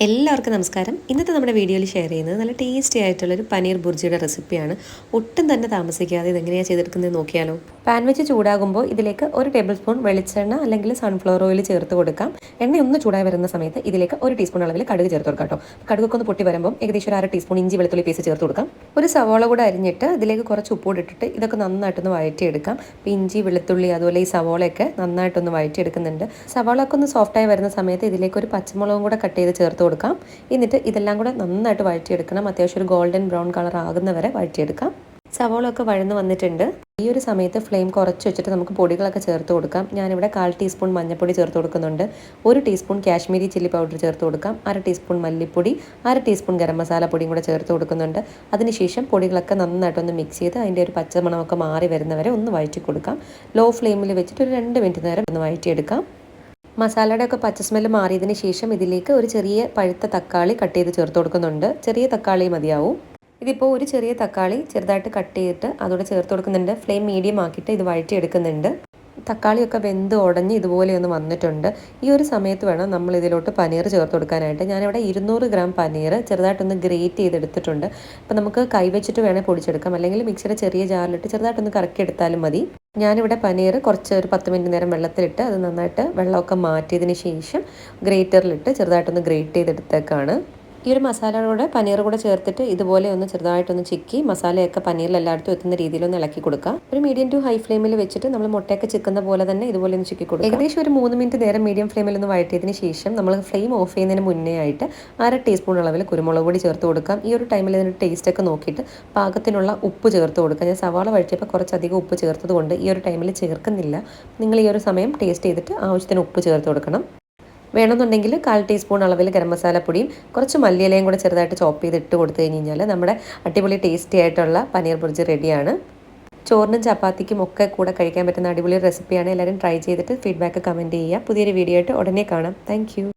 എല്ലാവർക്കും നമസ്കാരം. ഇന്നത്തെ നമ്മുടെ വീഡിയോയിൽ ഷെയർ ചെയ്യുന്നത് നല്ല ടേസ്റ്റി ആയിട്ടുള്ളൊരു പനീർ ബുർജിയുടെ റെസിപ്പിയാണ് ഒട്ടും തന്നെ താമസിക്കാതെ ഇതെങ്ങനെയാണ് ചെയ്തെടുക്കുന്നത് നോക്കിയാലോ? പാൻ വെച്ച് ചൂടാകുമ്പോൾ ഇതിലേക്ക് ഒരു ടേബിൾ സ്പൂൺ വെളിച്ചെണ്ണ അല്ലെങ്കിൽ സൺഫ്ലവർ ഓയിൽ ചേർത്ത് കൊടുക്കാം. എണ്ണ ഒന്ന് ചൂടായി വരുന്ന സമയത്ത് ഇതിലേക്ക് ഒരു ടീസ്പൂൺ അളവിൽ കടുക് ചേർത്ത് കൊടുക്കാം കേട്ടോ. കടുകൊക്കെ ഒന്ന് പൊട്ടി വരുമ്പോൾ ഏകദേശം ഒരു അര ടീസ്പൂൺ ഇഞ്ചി വെളുത്തുള്ളി പീസ് ചേർത്ത് കൊടുക്കാം. ഒരു സവോള കൂടെ അരിഞ്ഞിട്ട് ഇതിലേക്ക് കുറച്ച് ഉപ്പ് ഇട്ടിട്ട് ഇതൊക്കെ നന്നായിട്ടൊന്ന് വഴറ്റിയെടുക്കാം. ഇഞ്ചി വെളുത്തുള്ളി അതുപോലെ ഈ സവോളയൊക്കെ നന്നായിട്ടൊന്ന് വഴറ്റിയെടുക്കുന്നുണ്ട്. സവോള ഒന്ന് സോഫ്റ്റായി വരുന്ന സമയത്ത് ഇതിലേക്ക് ഒരു പച്ചമുളകും കൂടെ കട്ട് ചെയ്ത് ചേർത്ത് കൊടുക്കാം. എന്നിട്ട് ഇതെല്ലാം കൂടെ നന്നായിട്ട് വഴറ്റിയെടുക്കണം. അത്യാവശ്യം ഒരു ഗോൾഡൻ ബ്രൗൺ കളർ ആകുന്നവരെ വഴറ്റിയെടുക്കാം. സവോളൊക്കെ വഴന്ന് വന്നിട്ടുണ്ട്. ഈ ഒരു സമയത്ത് ഫ്ലെയിം കുറച്ച് വെച്ചിട്ട് നമുക്ക് പൊടികളൊക്കെ ചേർത്ത് കൊടുക്കാം. ഞാനിവിടെ കാൽ ടീസ്പൂൺ മഞ്ഞൾപ്പൊടി ചേർത്ത് കൊടുക്കുന്നുണ്ട്. ഒരു ടീസ്പൂൺ കാശ്മീരി ചില്ലി പൗഡർ ചേർത്ത് കൊടുക്കാം. അര ടീസ്പൂൺ മല്ലിപ്പൊടി അര ടീസ്പൂൺ ഗരം മസാല പൊടിയും കൂടെ ചേർത്ത് കൊടുക്കുന്നുണ്ട്. അതിനുശേഷം പൊടികളൊക്കെ നന്നായിട്ടൊന്ന് മിക്സ് ചെയ്ത് അതിന്റെ ഒരു പച്ചമണമൊക്കെ മാറി വരുന്നവരെ ഒന്ന് വഴറ്റി കൊടുക്കാം. ലോ ഫ്ലെയിമിൽ വെച്ചിട്ട് ഒരു രണ്ട് മിനിറ്റ് നേരം ഒന്ന് വഴറ്റിയെടുക്കാം. മസാലയുടെ ഒക്കെ പച്ച സ്മെല്ല് മാറിയതിന് ശേഷം ഇതിലേക്ക് ഒരു ചെറിയ പഴുത്ത തക്കാളി കട്ട് ചെയ്ത് ചേർത്ത് കൊടുക്കുന്നുണ്ട്. ചെറിയ തക്കാളി മതിയാവും. ഇതിപ്പോൾ ഒരു ചെറിയ തക്കാളി ചെറുതായിട്ട് കട്ട് ചെയ്തിട്ട് അതോടെ ചേർത്ത് കൊടുക്കുന്നുണ്ട്. ഫ്ലെയിം മീഡിയം ആക്കിയിട്ട് ഇത് വഴറ്റിയെടുക്കുന്നുണ്ട്. തക്കാളിയൊക്കെ വെന്ത് ഉടഞ്ഞ് ഇതുപോലെ ഒന്ന് വന്നിട്ടുണ്ട്. ഈ ഒരു സമയത്ത് വേണം നമ്മൾ ഇതിലോട്ട് പനീർ ചേർത്ത് കൊടുക്കാനായിട്ട്. ഞാനിവിടെ ഇരുന്നൂറ് ഗ്രാം പനീർ ചെറുതായിട്ടൊന്ന് ഗ്രേറ്റ് ചെയ്തെടുത്തിട്ടുണ്ട്. അപ്പോൾ നമുക്ക് കൈവച്ചിട്ട് വേണേൽ പൊടിച്ചെടുക്കാം. അല്ലെങ്കിൽ മിക്സിയുടെ ചെറിയ ജാറിലിട്ട് ചെറുതായിട്ടൊന്ന് കറക്കി എടുത്താലും മതി. ഞാനിവിടെ പനീർ കുറച്ച് ഒരു പത്ത് മിനിറ്റ് നേരം വെള്ളത്തിലിട്ട് അത് നന്നായിട്ട് വെള്ളമൊക്കെ മാറ്റിയതിന് ശേഷം ഗ്രേറ്ററിലിട്ട് ചെറുതായിട്ടൊന്ന് ഗ്രേറ്റ് ചെയ്തെടുത്തേക്കാണ്. ഈ ഒരു മസാലയുടെ പനീർ കൂടെ ചേർത്തിട്ട് ഇതുപോലെ ഒന്ന് ചെറുതായിട്ടൊന്ന് ചിക്കി മസാലയൊക്കെ പനീറിൽ എല്ലായിടത്തും എത്തുന്ന രീതിയിലൊന്ന് ഇളക്കി കൊടുക്കുക ഒരു മീഡിയം ടു ഹൈ ഫ്ലെയിമിൽ വെച്ചിട്ട് നമ്മൾ മുട്ടയൊക്കെ ചിക്കുന്ന പോലെ തന്നെ ഇതുപോലെ ഒന്ന് ചിക്കി കൊടുക്കുക ഏകദേശം ഒരു മൂന്ന് മിനിറ്റ് നേരം മീഡിയം ഫ്ലെയിമിൽ ഒന്ന് വഴറ്റിയതിന് ശേഷം നമ്മൾ ഫ്ലെയിം ഓഫ് ചെയ്യുന്നതിന് മുന്നേ ആയിട്ട് അര ടീസ്പൂൺ അളവിൽ കുരുമുളക് പൊടി ചേർത്ത് കൊടുക്കാം. ഈ ഒരു ടൈമിൽ ഇതിന്റെ ടേസ്റ്റ് ഒക്കെ നോക്കിയിട്ട് പാകത്തിനുള്ള ഉപ്പ് ചേർത്ത് കൊടുക്കുക ഞാൻ സവാള വഴറ്റിയപ്പോൾ കുറച്ചധികം ഉപ്പ് ചേർത്തത് കൊണ്ട് ഈ ഒരു ടൈമിൽ ചേർക്കുന്നില്ല. നിങ്ങൾ ഈ ഒരു സമയം ടേസ്റ്റ് ചെയ്തിട്ട് ആവശ്യത്തിന് ഉപ്പ് ചേർത്ത് കൊടുക്കണം. വേണമെന്നുണ്ടെങ്കിൽ കാൽ ടീസ്പൂൺ അളവിൽ ഗരം മസാലപ്പൊടിയും കുറച്ച് മല്ലിയിലയും കൂടെ ചെറുതായിട്ട് ചോപ്പ് ചെയ്ത് ഇട്ട് കൊടുത്തു കഴിഞ്ഞ് കഴിഞ്ഞാൽ നമ്മുടെ അടിപൊളി ടേസ്റ്റി ആയിട്ടുള്ള പനീർ ബുർജി റെഡിയാണ് ചോറിനും ചപ്പാത്തിക്കും ഒക്കെ കൂടെ കഴിക്കാൻ പറ്റുന്ന അടിപൊളി റെസിപ്പിയാണ് എല്ലാവരും ട്രൈ ചെയ്തിട്ട് ഫീഡ്ബാക്ക് കമന്റ് ചെയ്യുക. പുതിയൊരു വീഡിയോ ആയിട്ട് ഉടനെ കാണാം. താങ്ക്